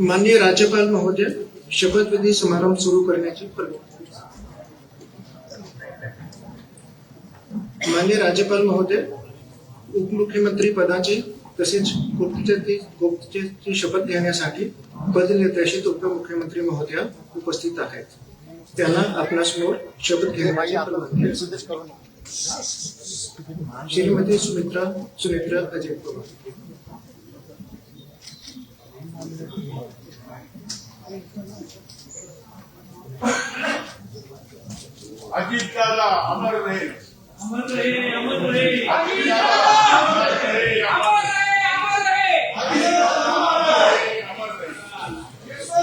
माननीय राज्यपाल महोदय शपथविधी समारंभ सुरू करण्याची माननीय राज्यपाल महोदय उपमुख्यमंत्री पदाची तसेच गुप्तचरची गुप्तचरची शपथ घेण्यासाठी पदनिर्देशित उपमुख्यमंत्री महोदया उपस्थित आहेत. त्यांना आपणासमोर शपथ घेण्याची आहे. श्रीमती सुमित्रा सुनेत्रा अजय पवार अजित दादा अमर रहे अमर रहे अमर रहे अजित दादा अमर रहे अमर रहे अमर रहे अजित दादा अमर रहे अमर रहे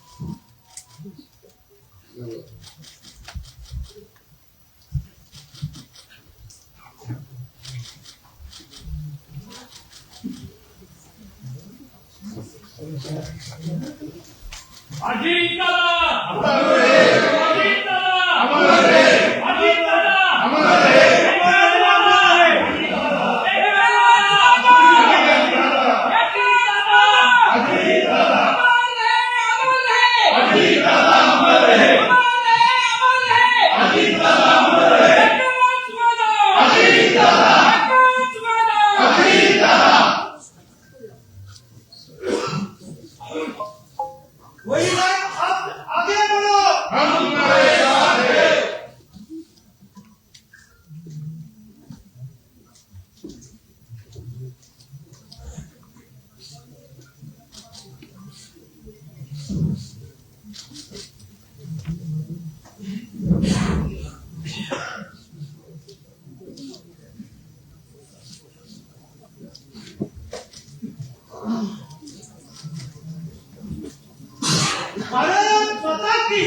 अजित दादा अमर रहे अजित भारत माता की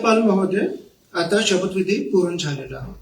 राज्यपाल महोदय आता शपथविधी पूर्ण झालेला आहे.